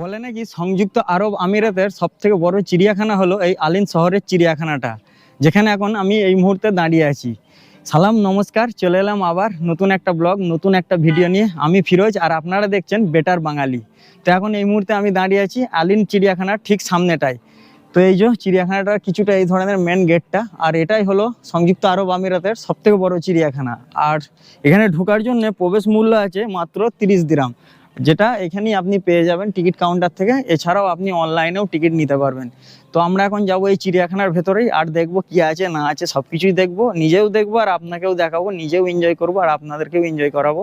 বলে নাকি সংযুক্ত আরব আমিরাতের সব থেকে বড় চিড়িয়াখানা হলো এই আলিন শহরের চিড়িয়াখানাটা, যেখানে এখন আমি এই মুহূর্তে দাঁড়িয়ে আছি। সালাম, নমস্কার, চলে এলাম আবার নতুন একটা ব্লগ, নতুন একটা ভিডিও নিয়ে। আমি ফিরোজ আর আপনারা দেখছেন বেটার বাঙালি। তো এখন এই মুহূর্তে আমি দাঁড়িয়ে আছি আলিন চিড়িয়াখানার ঠিক সামনেটায়। তো এই যে চিড়িয়াখানাটার কিছুটা এই ধরনের মেন গেটটা আর এটাই হলো সংযুক্ত আরব আমিরাতের সবথেকে বড় চিড়িয়াখানা। আর এখানে ঢোকার জন্য প্রবেশ মূল্য আছে মাত্র তিরিশ দিরাম। যেটা এখানেই আপনি পেয়ে যাবেন টিকিট কাউন্টার থেকে। এছাড়াও আপনি অনলাইনেও টিকিট নিতে পারবেন। তো আমরা এখন যাব এই চিড়িয়াখানার ভেতরেই আর দেখব কি আছে, না আছে সব কিছুই দেখব, নিজেও দেখব আর আপনাকেও দেখাবো, নিজেও এনজয় করব আর আপনাদেরকেও এনজয় করাবো।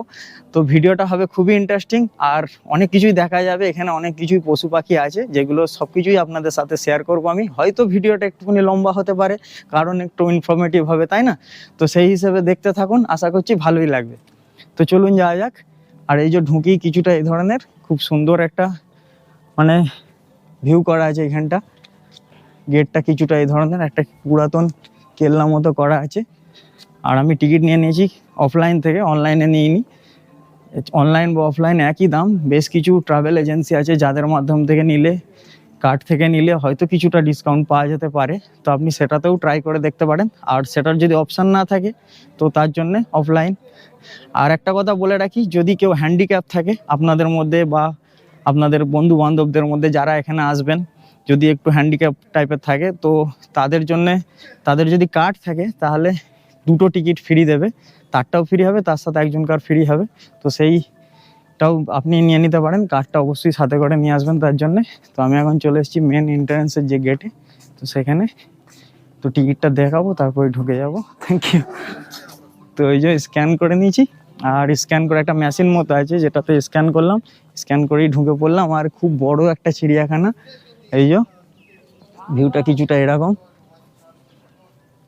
তো ভিডিওটা হবে খুবই ইন্টারেস্টিং আর অনেক কিছুই দেখা যাবে, এখানে অনেক কিছুই পশু পাখি আছে, যেগুলো সব কিছুই আপনাদের সাথে শেয়ার করব আমি। হয়তো ভিডিওটা একটুখানি লম্বা হতে পারে, কারণ একটু ইনফরমেটিভ হবে, তাই না? তো সেই হিসেবে দেখতে থাকুন, আশা করছি ভালোই লাগবে। তো চলুন যাওয়া যাক। আর এই যে ঢুকি কিছুটা এই ধরনের, খুব সুন্দর একটা মানে ভিউ করা আছে এখানটা। গেটটা কিছুটা এই ধরনের, একটা পুরাতন কেল্লা মতো করা আছে। আর আমি টিকিট নিয়ে নিয়েছি অফলাইন থেকে অনলাইনে নিইনি। অনলাইন বা অফলাইন একই দাম, বেশ কিছু ট্রাভেল এজেন্সি আছে যাদের মাধ্যম থেকে নিলে কার্ড থেকে নিলে হয়তো কিছুটা ডিসকাউন্ট পাওয়া যেতে পারে। তো আপনি সেটাতেও ট্রাই করে দেখতে পারেন। আর সেটার যদি অপশান না থাকে, তো তার জন্যে অফলাইন আর একটা কথা বলে রাখি, যদি কেউ হ্যান্ডিক্যাপ থাকে আপনাদের মধ্যে বা আপনাদের বন্ধু বান্ধবদের মধ্যে যারা এখানে আসবেন, যদি একটু হ্যান্ডিক্যাপ টাইপের থাকে, তো তাদের জন্যে, তাদের যদি কার্ড থাকে, তাহলে দুটো টিকিট ফ্রি দেবে। তারটাও ফ্রি হবে, তার সাথে একজনকার ফ্রি হবে। তো সেইটাও আপনি নিয়ে নিতে পারেন, কার্ডটা অবশ্যই সাথে করে নিয়ে আসবেন তার জন্যে। তো আমি এখন চলে এসেছি মেন এন্ট্রান্সের যে গেটে তো সেখানে তো টিকিটটা দেখাবো, তারপরে ঢুকে যাব। থ্যাংক ইউ তো ওই যে স্ক্যান করে নিয়েছি, আর স্ক্যান করে একটা মেশিন মতো আছে, যেটাতে স্ক্যান করলাম। স্ক্যান করেই ঢুকে পড়লাম, আর খুব বড় একটা চিড়িয়াখানা। এই যে ভিউটা কিছুটা এরকম।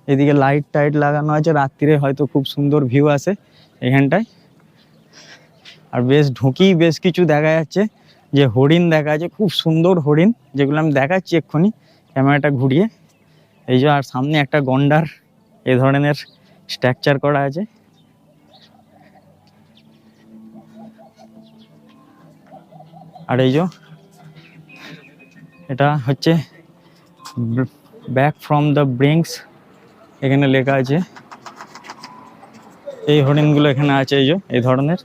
এদিকে লাইট টাইট লাগানো আছে, রাত্রিরে হয়তো খুব সুন্দর ভিউ আসে এখানটায়। আর বেশ ঢুকি বেশ কিছু দেখা যাচ্ছে। যে হরিণ দেখা যাচ্ছে, খুব সুন্দর হরিণ, যেগুলো আমি দেখাচ্ছি এক্ষুনি, ক্যামেরাটা ঘুরিয়ে। এই যে আর সামনে একটা গন্ডার, এ ধরনের স্ট্রাকচার করা আছে। আর এই যে, এটা হচ্ছে ব্যাক ফ্রম দ্য ব্রিংস এখানে লেখা আছে। এই হরিণগুলো এখানে আছে, এই যে, এই ধরনের।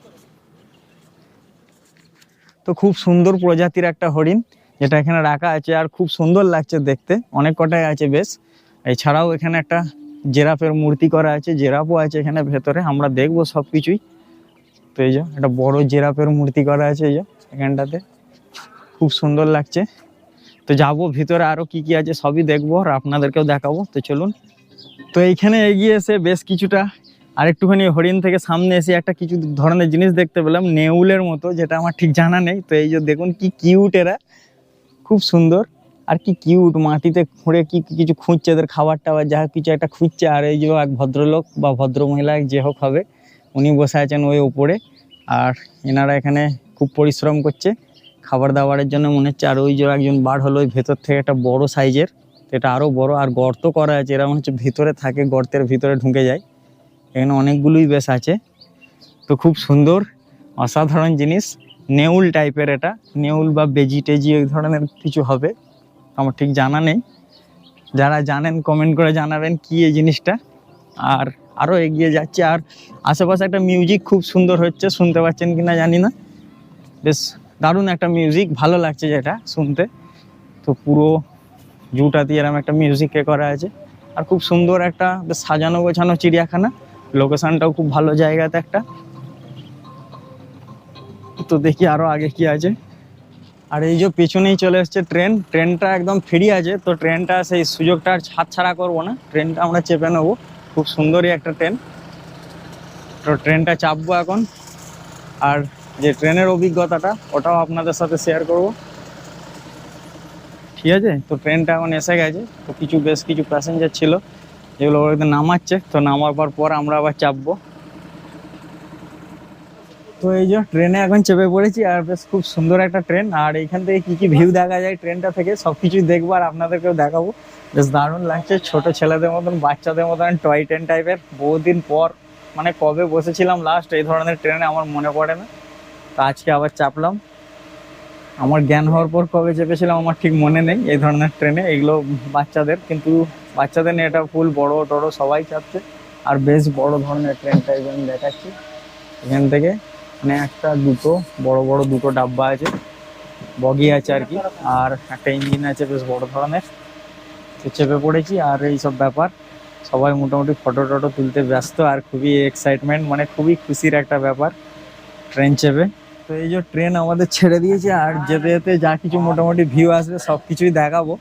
তো খুব সুন্দর প্রজাতির একটা হরিণ, যেটা এখানে রাখা আছে আর খুব সুন্দর লাগছে দেখতে। অনেক কটাই আছে বেশ। এছাড়াও এখানে একটা জেরাফের মূর্তি করা আছে, জেরাফও আছে এখানে ভেতরে, আমরা দেখব সব কিছুই তো এই যে, একটা বড় জেরাফের মূর্তি করা আছে এই যে, এখানটাতে। খুব সুন্দর লাগছে। তো যাব ভিতরে আরও কি কি আছে সবই দেখব, আর আপনাদেরকেও দেখাবো। তো চলুন। তো এইখানে এগিয়ে এসে বেশ কিছুটা আর একটুখানি হরিণ থেকে সামনে এসে একটা কিছু ধরনের জিনিস দেখতে পেলাম, নেউলের মতো, যেটা আমার ঠিক জানা নেই। তো এই যে দেখুন কি কিউট এরা। খুব সুন্দর। আর কি কিউট মাটিতে খুঁড়ে কি কিছু খুঁজছে এদের খাবার টাবার, যা কিছু একটা খুঁজছে। আর এই যে এক ভদ্রলোক বা ভদ্র মহিলা, যে হোক হবে, উনি বসে আছেন ওই উপরে আর এনারা এখানে খুব পরিশ্রম করছে খাবার দাবারের জন্য মনে হচ্ছে। আর ওই যে একজন বার হলো ওই ভেতর থেকে একটা বড় সাইজের এটা আরও বড়, আর গর্ত করা আছে। এরা মনে হচ্ছে ভিতরে থাকে, গর্তের ভিতরে ঢুকে যায়। এখানে অনেকগুলোই বেশ আছে। তো খুব সুন্দর, অসাধারণ জিনিস। নেউল টাইপের এটা। নেউল বা বেজি টেজি ওই ধরনের কিছু হবে। আমার ঠিক জানা নেই। যারা জানেন কমেন্ট করে জানাবেন কি এই জিনিসটা। আর আরও এগিয়ে যাচ্ছে। আর আশেপাশে একটা মিউজিক খুব সুন্দর হচ্ছে। শুনতে পাচ্ছেন কি না জানি না। বেশ দারুণ একটা মিউজিক ভালো লাগছে যেটা শুনতে। তো পুরো জুটা দিয়ে এরকম একটা মিউজিকে করা আছে। আর খুব সুন্দর একটা বেশ সাজানো গোছানো চিড়িয়াখানা। লোকেশনটাও খুব ভালো জায়গাতে একটা। তো দেখি আরও আগে কি আছে। আর এই যে পেছনেই চলে এসছে ট্রেন, ট্রেনটা একদম ফ্রি আছে, তো ট্রেনটা সেই সুযোগটা আর ছাড়া করব না। ট্রেনটা আমরা চেপে নেব, খুব সুন্দরই একটা ট্রেন। তো ট্রেনটা চাপবো এখন। আর যে ট্রেনের অভিজ্ঞতাটা, ওটাও আপনাদের সাথে শেয়ার করব। ঠিক আছে? তো ট্রেনটা এখন এসে গেছে, তো কিছু, বেশ কিছু প্যাসেঞ্জার ছিল। যেগুলো ওদের নামাচ্ছে, তো নামাবার পর আমরা আবার চাপবো। তো এই যে ট্রেনে এখন চেপে পড়েছি, আর বেশ খুব সুন্দর একটা ট্রেন। আর এইখান থেকে কি কি ভিউ দেখা যায় ট্রেনটা থেকে সব কিছুই দেখব আর আপনাদেরকেও দেখাবো। বেশ দারুণ লাগছে, ছোট ছেলেদের মতন, বাচ্চাদের মতন, টয় ট্রেন টাইপের। বহুদিন পর মানে কবে বসেছিলাম লাস্ট এই ধরনের ট্রেনে আমার মনে পড়ে না। তো আজকে আবার চাপলাম। আমার জ্ঞান হওয়ার পর কবে চেপেছিলাম আমার ঠিক মনে নেই, এই ধরনের ট্রেনে, এগুলো বাচ্চাদের। কিন্তু বাচ্চাদের নিয়ে এটা ফুল বড় টড়ো সবাই চাপছে। আর বেশ বড় ধরনের ট্রেন টাইপ আমি দেখাচ্ছি। এখান থেকে মানে একটা দুটো, বড় বড় দুটো ডাব্বা আছে। বগি আছে আর কি। আর একটা ইঞ্জিন আছে বেশ বড় ধরনের। তো চেপে পড়েছি আর এই সব ব্যাপার। সবাই মোটামুটি ফটো টটো তুলতে ব্যস্ত আর খুবই এক্সাইটমেন্ট মানে খুবই খুশির একটা ব্যাপার ট্রেন চেপে। তো এই যে ট্রেন আমাদের ছেড়ে দিয়েছে আর যেতে যেতে যা কিছু মোটামুটি ভিউ আসবে সব কিছুই দেখাবো।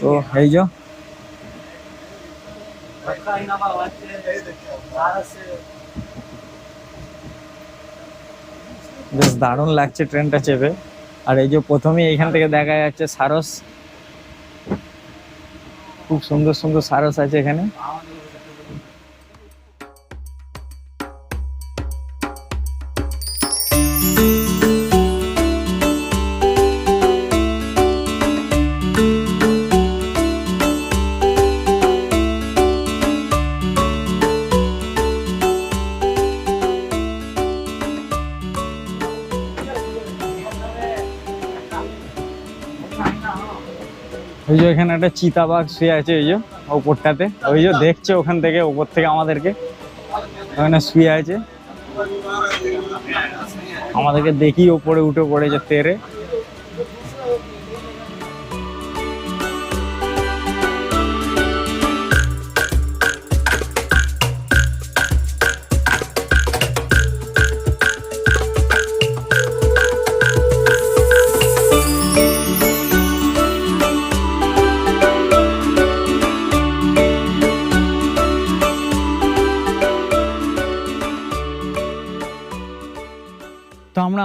তো এই যে বেশ দারুণ লাগছে ট্রেনটা চেপে। আর এই যে প্রথমেই এখান থেকে দেখা যাচ্ছে সারস। খুব সুন্দর সুন্দর সারস আছে এখানে। ওই যে এখানে একটা চিতাবাঘ শুয়ে আছে, ওই যে ওপরটাতে। ওই যে দেখছে ওখান থেকে, ওপর থেকে আমাদেরকে। ওখানে শুয়ে আছে। আমাদেরকে দেখি ওপরে উঠে পড়েছে তেরে।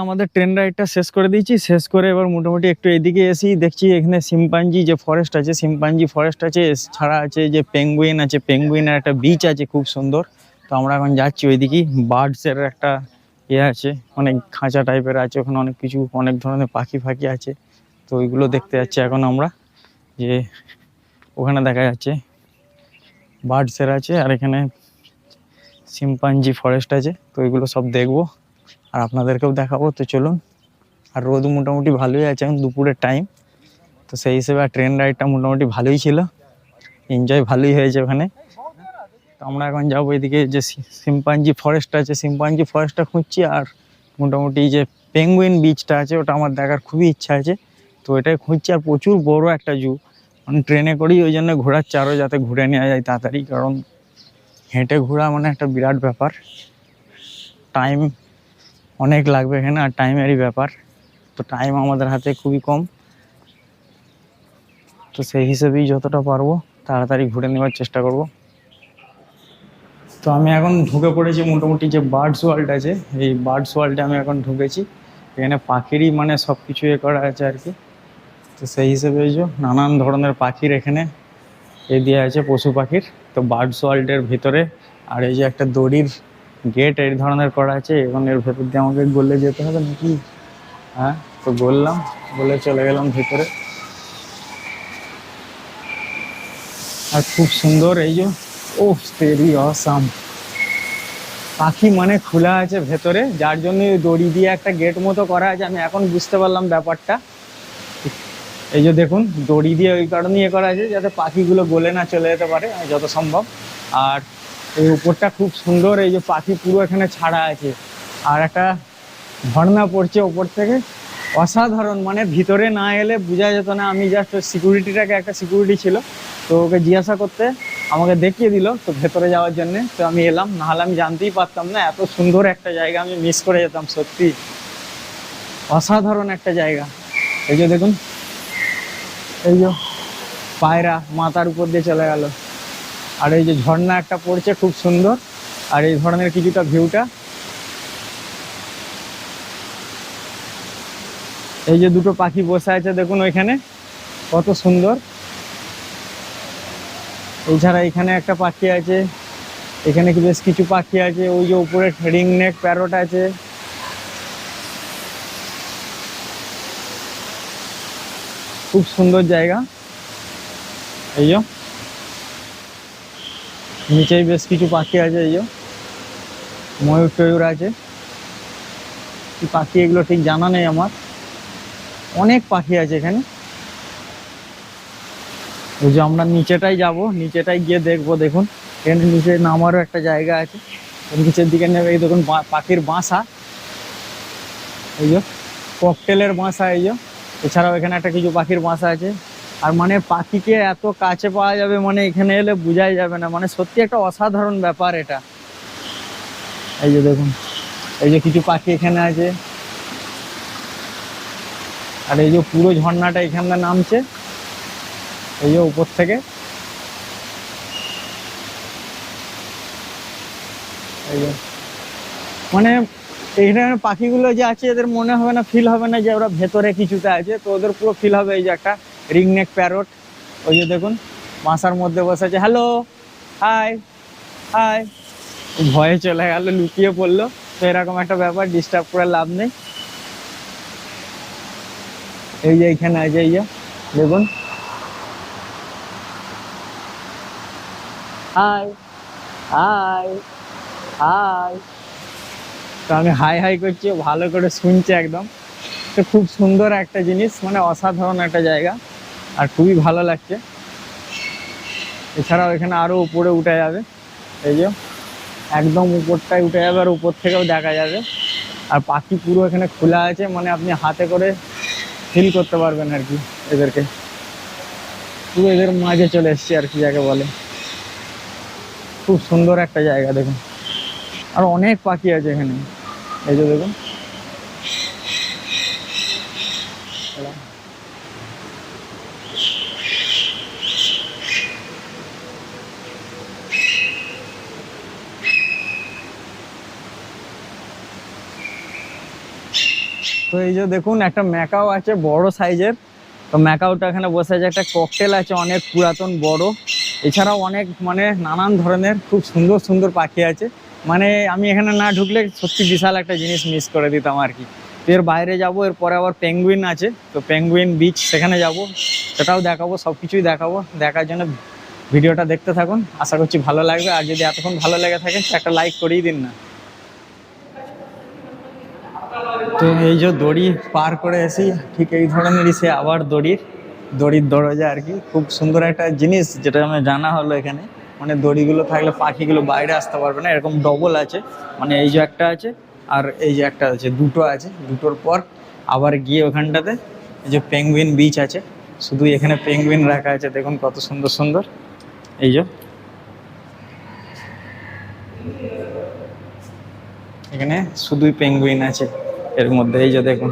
আমাদের ট্রেন রাইডটা শেষ করে দিয়েছি। শেষ করে এবার মোটামুটি একটু এদিকে এসি দেখছি এখানে সিম্পাঞ্জি যে ফরেস্ট আছে সিম্পাঞ্জি ফরেস্ট আছে ছাড়া আছে যে পেঙ্গুইন আছে পেঙ্গুইনের একটা বিচ আছে খুব সুন্দর। তো আমরা এখন যাচ্ছি ওইদিকে বার্ডসের একটা ইয়ে আছে, অনেক খাঁচা টাইপের আছে, ওখানে অনেক কিছু, অনেক ধরনের পাখি ফাঁকি আছে। তো ওইগুলো দেখতে যাচ্ছি এখন আমরা, যে ওখানে দেখা যাচ্ছে বার্ডসের আছে আর এখানে সিম্পাঞ্জি ফরেস্ট আছে। তো ওইগুলো সব দেখব। আর আপনাদেরকেও দেখাবো, তো চলুন। আর রোদ মোটামুটি ভালোই আছে, এখন দুপুরের টাইম তো সেই হিসেবে আর ট্রেন রাইডটা মোটামুটি ভালোই ছিল। এনজয় ভালোই হয়েছে ওখানে। তো আমরা এখন যাব এদিকে যে সিম্পাঞ্জি ফরেস্ট আছে। সিম্পাঞ্জি ফরেস্টটা খুঁজছি আর মোটামুটি যে পেঙ্গুইন বিচটা আছে, ওটা আমার দেখার খুবই ইচ্ছা আছে। তো এটাই খুঁজছি আর প্রচুর বড় একটা জু মানে ট্রেনে করেই ওই জন্য ঘোরার আরও যাতে ঘুরে নেওয়া যায় তাড়াতাড়ি, কারণ হেঁটে ঘোরা মানে একটা বিরাট ব্যাপার। টাইম অনেক লাগবে এখানে, আর টাইমেরই ব্যাপার। তো টাইম আমাদের হাতে খুবই কম। তো সেই হিসেবেই যতটা পারব, তাড়াতাড়ি ঘুরে নেওয়ার চেষ্টা করব। তো আমি এখন ঢুকে পড়েছি মোটামুটি যে বার্ডস ওয়ার্ল্ড আছে, এই বার্ডস ওয়ার্ল্ডে আমি এখন ঢুকেছি। এখানে পাখিরই মানে সব কিছু এ করা আছে আর কি। তো সেই হিসেবে এই যে নানান ধরনের পাখির এখানে এ দিয়ে আছে, পশু পাখির। তো বার্ডস ওয়ার্ল্ডের ভিতরে, আর এই যে একটা দড়ির গেট এই ধরনের করা আছে এবং এর ভেতর দিয়ে আমাকে গলে যেতে হবে নাকি? হ্যাঁ তো বললাম বলে চলে গেলাম ভেতরে। আর খুব সুন্দর এই যে ও তেরি অসাম। পাখি মানে খোলা আছে ভেতরে, যার জন্য দড়ি দিয়ে একটা গেট মতো করা আছে। আমি এখন বুঝতে পারলাম ব্যাপারটা। এই যে দেখুন, দড়ি দিয়ে ওই কারণে ইয়ে করা আছে, যাতে পাখিগুলো গলে না চলে যেতে পারে, যত সম্ভব। আর এই উপরটা খুব সুন্দর, এই যে পাখি পুরো এখানে ছাড়া আছে। আর একটা ঝর্ণা পড়ছে ওপর থেকে। অসাধারণ মানে ভিতরে না এলে বোঝা যেত না। আমি জাস্ট সিকিউরিটিটাকে একটা সিকিউরিটি ছিল, তো ওকে জিজ্ঞাসা করতে আমাকে দেখিয়ে দিল, তো ভেতরে যাওয়ার জন্য। তো আমি এলাম, নাহলে আমি জানতেই পারতাম না, এত সুন্দর একটা জায়গা, আমি মিস করে যেতাম সত্যি। অসাধারণ একটা জায়গা। এই যে দেখুন, এই যে পায়রা মাথার উপর দিয়ে চলে গেল। আর এই যে ঝর্ণা একটা পড়ছে, খুব সুন্দর। আর এই ধরনের কিছুটা ভিউটা। এই যে দুটো পাখি বসে আছে, দেখুন ওইখানে। কত সুন্দর। এছাড়া এখানে একটা পাখি আছে। এখানে কি বেশ কিছু পাখি আছে। ওই যে উপরে রিং নেক, প্যারট আছে। খুব সুন্দর জায়গা। এই যে। নিচেই বেশ কিছু পাখি আছে এই ময়ূর টয়ূর আছে। পাখি এগুলো ঠিক জানা নেই আমার। অনেক পাখি আছে এখানে। ওই যে আমরা নিচেটাই যাব, নিচেটাই গিয়ে দেখব, দেখুন। এখানে নিচে নামারও একটা জায়গা আছে। নিচের দিকে নেবে এই দেখুন পাখির বাসা। এই যে ককটেলের বাসা এই যে। এছাড়াও এখানে একটা কিছু পাখির বাসা আছে। আর মানে পাখিকে এত কাছে পাওয়া যাবে মানে এখানে এলে বোঝাই যাবে না। মানে সত্যি একটা অসাধারণ ব্যাপার এটা। এই যে দেখুন, এই যে কিছু পাখি এখানে আছে। আর এই যে পুরো ঝর্ণাটা এখানে নামছে। এই যে উপর থেকে। মানে এখানে পাখিগুলো যে আছে, এদের মনে হবে না ফিল হবে না যে ওরা ভেতরে কিছুতে আছে। তো ওদের পুরো ফিল হবে এই যে একটা রিংনেক প্যারট ওই যে দেখুন বাসার মধ্যে বসে আছে হ্যালো হাই হাই ভয়ে চলে গেল, লুকিয়ে পড়ল। তো এরকম একটা ব্যাপার ডিস্টার্ব করে লাভ নেই। এই যে এখানে আছে, এই যে, দেখুন। হাই হাই হাই তো আমি হাই হাই করছি ভালো করে শুনছে একদম। তো খুব সুন্দর একটা জিনিস মানে অসাধারণ একটা জায়গা। আর খুবই ভালো লাগছে। এছাড়াও এখানে আরও উপরে উঠে যাবে। এই যে, একদম উপরটায় উঠে যাবে আর উপর থেকেও দেখা যাবে। আর পাখি পুরো এখানে খোলা আছে মানে আপনি হাতে করে ফিল করতে পারবেন আর কি এদেরকে। পুরো এদের মাঝে চলে এসছি আর কি, যাকে বলে। খুব সুন্দর একটা জায়গা, দেখুন। আর অনেক পাখি আছে এখানে। এই যে দেখুন তো এই যে দেখুন, একটা ম্যাকাও আছে বড় সাইজের। তো ম্যাকাওটা এখানে বসে আছে, একটা ককটেল আছে অনেক পুরাতন, বড়। এছাড়াও অনেক মানে নানান ধরনের খুব সুন্দর সুন্দর পাখি আছে। মানে আমি এখানে না ঢুকলে সত্যি বিশাল একটা জিনিস মিস করে দিতাম আর কি। তো এর বাইরে যাব, এরপরে আবার পেঙ্গুইন আছে। তো পেঙ্গুইন বিচ সেখানে যাব, সেটাও দেখাবো সব কিছুই দেখাবো। দেখার জন্য ভিডিওটা দেখতে থাকুন। আশা করছি ভালো লাগবে। আর যদি এতক্ষণ ভালো লেগে থাকে, একটা লাইক করেই দিন না। তো এই যে দড়ি পার করে এসি ঠিক এই ধরনেরই সে আবার দড়ির দড়ির দরজা আর কি। খুব সুন্দর একটা জিনিস যেটা আমার জানা হলো এখানে। মানে দড়িগুলো থাকলে পাখিগুলো বাইরে আসতে পারবে না, এরকম ডবল আছে। মানে এই যে একটা আছে আর এই যে একটা আছে, দুটো আছে, দুটোর পর আবার গিয়ে ওখানটাতে এই যে পেঙ্গুইন বিচ আছে। শুধু এখানে পেঙ্গুইন রাখা আছে, দেখুন কত সুন্দর সুন্দর। এই যে। এখানে শুধুই পেঙ্গুইন আছে। এর মধ্যে এই যে দেখুন।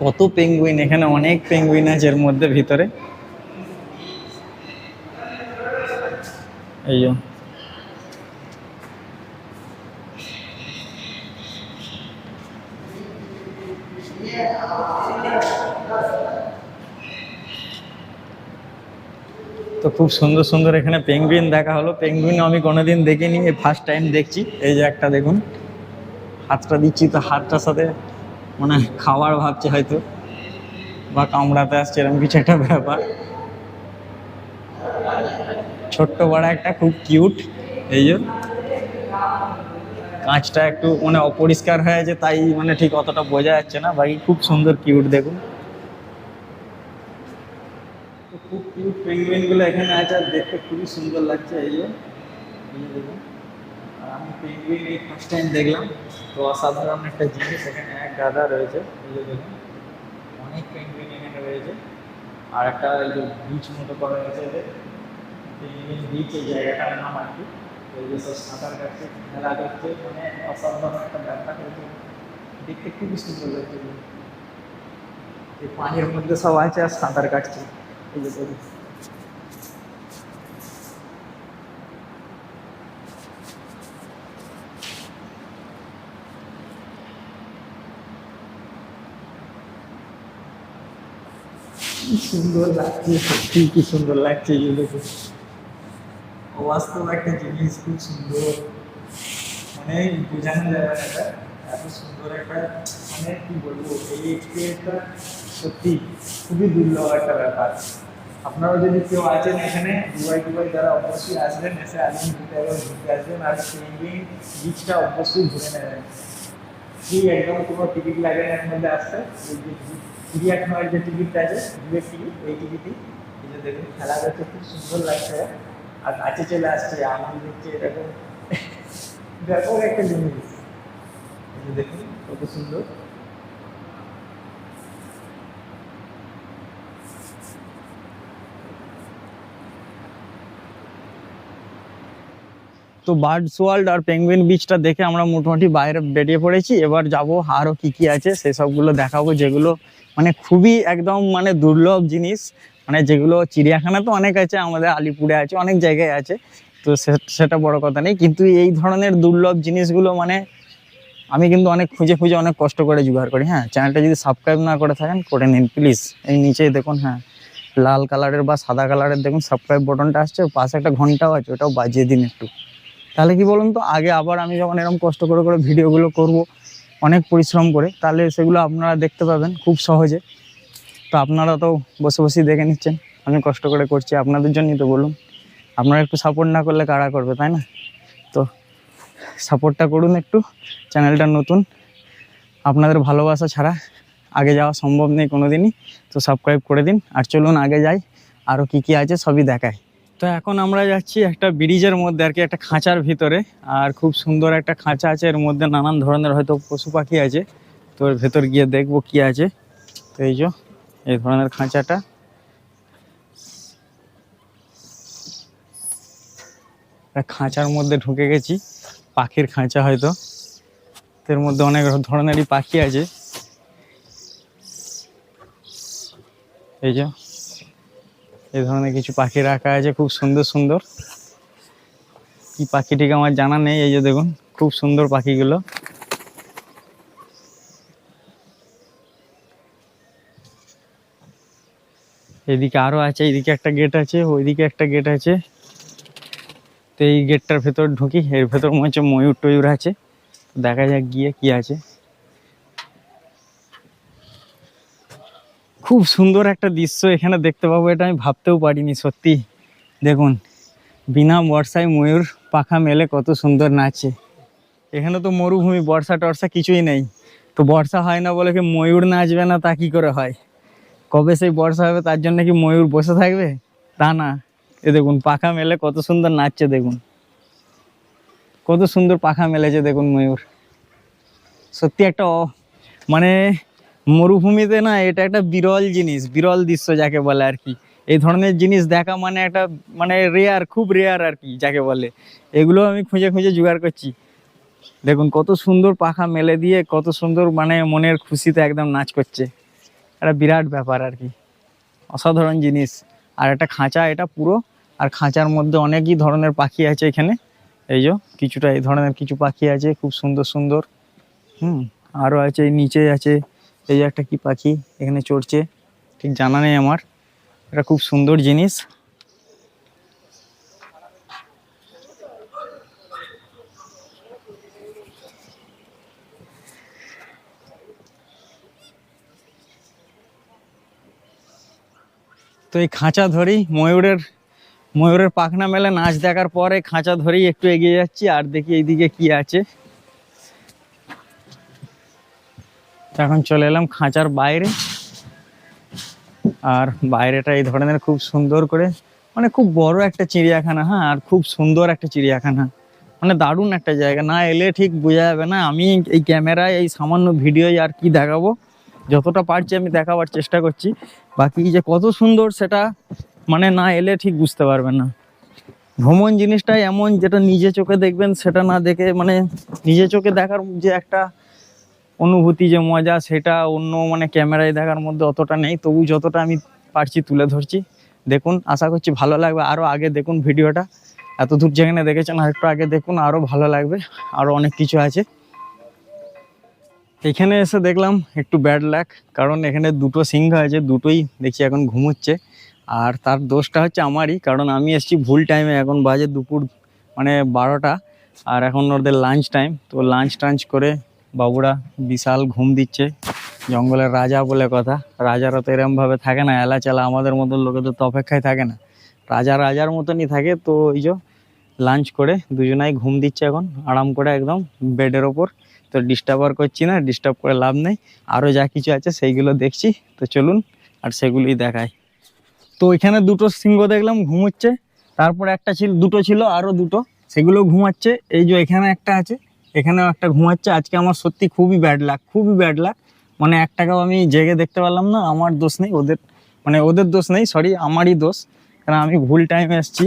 কত পেঙ্গুইন এখানে অনেক পেঙ্গুইন আছে এর মধ্যে ভিতরে। এই খুব সুন্দর সুন্দর এখানে পেঙ্গুইন দেখা হলো। পেঙ্গুইন আমি কোনোদিন দেখিনি, এই ফার্স্ট টাইম দেখছি। এই যে একটা দেখুন, হাতটা দিচ্ছি তো হাতটার সাথে মানে খাবার ভাবছে হয়তো, বা কামড়াতে আসছে, এরকম কিছু একটা ব্যাপার। ছোট্ট বড় একটা, খুব কিউট এই যে। কাঁচটা একটু মানে অপরিষ্কার হয়ে আছে, তাই মানে ঠিক অতটা বোঝা যাচ্ছে না, বাকি খুব সুন্দর কিউট দেখুন। তো খুব কিউট পেঙ্গুইনগুলো এখানে আছে আর দেখতে খুবই সুন্দর লাগছে, এই যে। এই যে দেখুন। আর আমি পেঙ্গুইন এই ফার্স্ট টাইম দেখলাম। তো অসাধারণ একটা জিনিস এখানে, এক গাদা রয়েছে। এই যে দেখুন। অনেক পেঙ্গুইন এখানে রয়েছে। আর একটা এই যে বিচ মতো করা রয়েছে এদের। পেঙ্গুইন বিচ এই জায়গাটার নাম আর কি। তো এই যে সব সাঁতার কাটছে, খেলা করছে মানে অসাধারণ একটা ব্যাপার হয়েছে। দেখতে খুবই সুন্দর লাগছে। এই পানির মধ্যে সব আছে আর সাঁতার কাটছে। এই যে সুন্দর লাগছে সত্যি কি সুন্দর লাগছে এই যে দেখুন বাস্তব একটা জিনিস খুব সুন্দর মানে বোঝানো যাবে না এটা এত সুন্দর একটা মানে কি বলব এই এক্সপিরিয়েন্সটা সত্যি খুবই দুর্লভ একটা ব্যাপার আপনারা যদি কেউ আছেন এখানে দুবাই দুবাই যারা অবশ্যই আসবেন এসে আলিম ঘুরতে একবার ঘুরতে আসবেন আর পেঙ্গুইন বিচটা অবশ্যই ঘুরে নেবেন কি একদম কোনো টিকিট লাগে না এর মধ্যে আসতে যে চিড়িয়াখানার যে টিকিটটা আছে দুয়ের টিকিট এই টিকিটই কিন্তু দেখুন, খেলা দেখতে খুব সুন্দর লাগছে। আর কাছে চলে আসছে আমি দেখছি এরকম ব্যাপক একটা জিনিস। দেখুন, কত সুন্দর। তো বার্ডস ওয়ার্ল্ড আর পেঙ্গুইন বিচটা দেখে আমরা মোটামুটি বাইরে বেরিয়ে পড়েছি। এবার যাব আরও কি কি আছে সেসবগুলো দেখাবো, যেগুলো মানে খুবই একদম মানে দুর্লভ জিনিস। মানে যেগুলো চিড়িয়াখানা তো অনেক আছে, আমাদের আলিপুরে আছে, অনেক জায়গায় আছে। তো সেটা বড় কথা নেই। কিন্তু এই ধরনের দুর্লভ জিনিসগুলো মানে আমি কিন্তু অনেক খুঁজে খুঁজে অনেক কষ্ট করে জোগাড় করি। হ্যাঁ চ্যানেলটা যদি সাবস্ক্রাইব না করে থাকেন, করে নিন প্লিজ এই নিচেই দেখুন হ্যাঁ লাল কালারের বা সাদা কালারের দেখুন সাবস্ক্রাইব বটনটা আসছে পাশে একটা ঘন্টাও আছে, ওটাও বাজিয়ে দিন একটু। তাহলে কি বলুন তো, আগে আবার আমি যখন এরকম কষ্ট করে করে ভিডিওগুলো করব, অনেক পরিশ্রম করে, তাহলে সেগুলো আপনারা দেখতে পাবেন খুব সহজে। তো আপনারা তো বসে বসেই দেখে নিচ্ছেন, আমি কষ্ট করে করছি, আপনাদের জন্যই তো বলুন। আপনারা একটু সাপোর্ট না করলে কারা করবে, তাই না? তো সাপোর্টটা করুন একটু, চ্যানেলটা নতুন। আপনাদের ভালোবাসা ছাড়া আগে যাওয়া সম্ভব নেই কোনো দিনই তো সাবস্ক্রাইব করে দিন। আর চলুন আগে যাই আরও কী কী আছে সবই দেখায় তো এখন আমরা যাচ্ছি একটা ব্রিজের মধ্যে আর কি, একটা খাঁচার ভিতরে। আর খুব সুন্দর একটা খাঁচা আছে, এর মধ্যে নানান ধরনের হয়তো পশু পাখি আছে। তো ভেতর গিয়ে দেখব কি আছে। তো এই যে, এই ধরনের খাঁচাটা। খাঁচার মধ্যে ঢুকে গেছি। পাখির খাঁচা হয়তো। এর মধ্যে অনেক ধরনেরই পাখি আছে। এই যে এই ধরনের কিছু পাখি রাখা আছে, খুব সুন্দর সুন্দর। কি পাখিটিকে আমার জানা নেই, এই যে দেখুন, খুব সুন্দর পাখিগুলো। এদিকে আরও আছে, এদিকে একটা গেট আছে, ওইদিকে একটা গেট আছে। তো এই গেটটার ভেতর ঢুকি, এর ভেতর মনে হচ্ছে ময়ূর টয়ূর আছে। দেখা যাক গিয়ে কি আছে। খুব সুন্দর একটা দৃশ্য এখানে দেখতে পাবো, এটা আমি ভাবতেও পারিনি, সত্যি। দেখুন, বিনা বর্ষায় ময়ূর পাখা মেলে, কত সুন্দর নাচে। এখানে তো মরুভূমি, বর্ষা টর্ষা কিছুই নেই। তো বর্ষা হয় না বলে কি ময়ূর নাচবে না, তা কি করে হয়? কবে সেই বর্ষা হবে, তার জন্য কি ময়ূর বসে থাকবে? তা না। এ দেখুন, পাখা মেলে, কত সুন্দর নাচছে, দেখুন। কত সুন্দর পাখা মেলেছে, দেখুন ময়ূর। সত্যি একটা মানে মরুভূমিতে না এটা একটা বিরল জিনিস, বিরল দৃশ্য যাকে বলে আর কি। এই ধরনের জিনিস দেখা মানে একটা মানে রেয়ার খুব রেয়ার আর কি যাকে বলে। এগুলো আমি খুঁজে খুঁজে জোগাড় করছি। দেখুন, কত সুন্দর পাখা মেলে দিয়ে, কত সুন্দর মানে মনের খুশিতে একদম নাচ করছে। একটা বিরাট ব্যাপার আর কি। অসাধারণ জিনিস। আর একটা খাঁচা, এটা পুরো। আর খাঁচার মধ্যে অনেকই ধরনের পাখি আছে এখানে। এই যে, কিছুটা এই ধরনের কিছু পাখি আছে, খুব সুন্দর সুন্দর। হুম আরও আছে, নিচে আছে। এই যে একটা কি পাখি এখানে চড়ছে, ঠিক জানা নেই আমার। এটা খুব সুন্দর জিনিস। তো এই খাঁচা ধরেই ময়ূরের ময়ূরের পাখনা মেলে, নাচ দেখার পরে খাঁচা ধরেই একটু এগিয়ে যাচ্ছি, আর দেখি এইদিকে কি আছে। তো এখন চলে এলাম খাঁচার বাইরে। আর বাইরেটা এই ধরনের খুব সুন্দর করে মানে খুব বড় একটা চিড়িয়াখানা হ্যাঁ আর খুব সুন্দর একটা চিড়িয়াখানা। মানে দারুণ একটা জায়গা, না এলে ঠিক বোঝা যাবে না। আমি এই ক্যামেরায়, এই সামান্য ভিডিও আর কি দেখাবো। যতটা পারছি আমি দেখাবার চেষ্টা করছি। বাকি যে কত সুন্দর সেটা মানে না এলে ঠিক বুঝতে পারবেন না। ভ্রমণ জিনিসটাই এমন, যেটা নিজে চোখে দেখবেন, সেটা না দেখে মানে নিজে চোখে দেখার যে একটা অনুভূতি যে মজা, সেটা অন্য মানে ক্যামেরায় দেখার মধ্যে অতটা নেই। তবু যতটা আমি পারছি তুলে ধরছি। দেখুন, আশা করছি ভালো লাগবে। আরও আগে দেখুন ভিডিওটা। এত দূর যেখানে দেখেছেন আর একটু আগে দেখুন আরও ভালো লাগবে। আরও অনেক কিছু আছে। এখানে এসে দেখলাম একটু ব্যাড লাক কারণ এখানে দুটো সিংহ আছে, দুটোই দেখছি এখন ঘুমোচ্ছে। আর তার দোষটা হচ্ছে আমারই, কারণ আমি এসেছি ভুল টাইমে এখন বাজে দুপুর মানে বারোটা, আর এখন ওদের লাঞ্চ টাইম তো লাঞ্চ টাঞ্চ করে বাবুরা বিশাল ঘুম দিচ্ছে। জঙ্গলের রাজা বলে কথা। রাজারা তো এরম ভাবে থাকে না এলা চেলা আমাদের মতন লোকেদের তো অপেক্ষায় থাকে না। রাজা রাজার মতনই থাকে, তো ওই যে লাঞ্চ করে দুজনাই ঘুম দিচ্ছে এখন। আরাম করে একদম বেডের ওপর। তো ডিস্টার্ব আর করছি না ডিস্টার্ব করে লাভ নেই। আরও যা কিছু আছে সেইগুলো দেখছি। তো চলুন আর সেগুলোই দেখাই। তো এখানে দুটো সিংহ দেখলাম ঘুমোচ্ছে। তারপর একটা ছিল, দুটো ছিল আরও দুটো। সেগুলো ঘুমাচ্ছে। এই যে এখানে একটা আছে। এখানেও একটা ঘুমাচ্ছে। আজকে আমার সত্যি খুবই ব্যাড লাগ খুবই ব্যাড লাগ মানে একটাকেও আমি জেগে দেখতে পারলাম না, আমার দোষ নেই, ওদের মানে ওদের দোষ নেই সরি আমারই দোষ। কারণ আমি ভুল টাইমে এসেছি।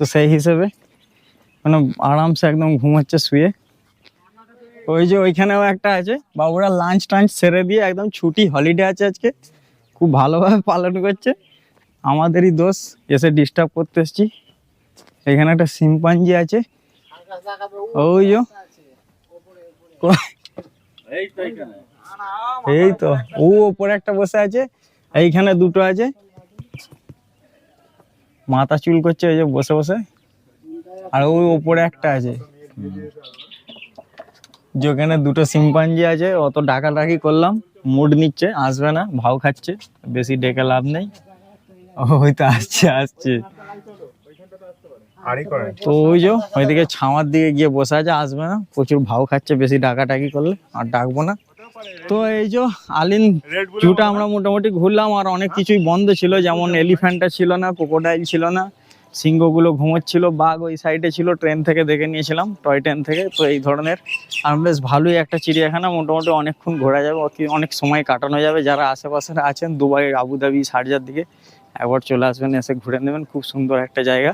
তো সেই হিসেবে মানে আরামসে একদম ঘুমাচ্ছে, শুয়ে। ওই যে ওইখানেও একটা আছে, বাবুরা লাঞ্চ টাঞ্চ সেরে দিয়ে একদম ছুটি হলিডে আছে আজকে। খুব ভালোভাবে পালন করছে। আমাদেরই দোষ, এসে ডিস্টার্ব করতে এসছি। এখানে একটা সিম্পাঞ্জি আছে। ওই এই তো ও ওপরে একটা বসে আছে এইখানে দুটো আছে মাথা চুল করছে ওই যে বসে বসে আর ওই ওপরে একটা আছে যেখানে দুটো সিম্পাঞ্জি আছে অত ডাকাডাকি করলাম মুড নিচ্ছে আসবে না ভাও খাচ্ছে বেশি ডেকে লাভ নেই ওই তো আসছে আসছে তো ওই যে ওইদিকে ছাওয়ার দিকে গিয়ে বসে আছে আসবে না। প্রচুর ভাও খাচ্ছে বেশি ডাকাডাকি করলে আর ডাকবো না। তো এই যে আলিন জুটা আমরা মোটামুটি ঘুরলাম আর অনেক কিছুই বন্ধ ছিল যেমন এলিফ্যান্টটা ছিল না ক্রোকোডাইল ছিল না সিংহগুলো ঘুমোচ্ছিল বাঘ ওই সাইডে ছিল ট্রেন থেকে দেখে নিয়েছিলাম টয় ট্রেন থেকে তো এই ধরনের। আর বেশ ভালোই একটা চিড়িয়াখানা মোটামুটি অনেকক্ষণ ঘোরা যাবে অতি- অনেক সময় কাটানো যাবে। যারা আশেপাশে আছেন দুবাই আবুধাবি শারজার দিকে একবার চলে আসবেন এসে ঘুরে নেবেন খুব সুন্দর একটা জায়গা।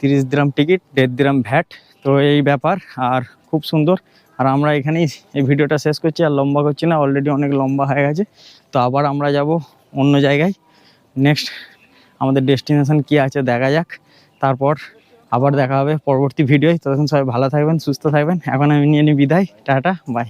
তিরিশ দিরাম টিকিট, দেড় দিরাম ভ্যাট। তো এই ব্যাপার, আর খুব সুন্দর। আর আমরা এখানেই এই ভিডিওটা শেষ করছি, আর লম্বা করছি না অলরেডি অনেক লম্বা হয়ে গেছে। তো আবার আমরা যাব অন্য জায়গায়। নেক্সট আমাদের ডেস্টিনেশন কি আছে দেখা যাক। তারপর আবার দেখা হবে পরবর্তী ভিডিওয়। ততক্ষণ সবাই ভালো থাকবেন, সুস্থ থাকবেন। এখন আমি নিয়ে নিই বিদায়। Tata bye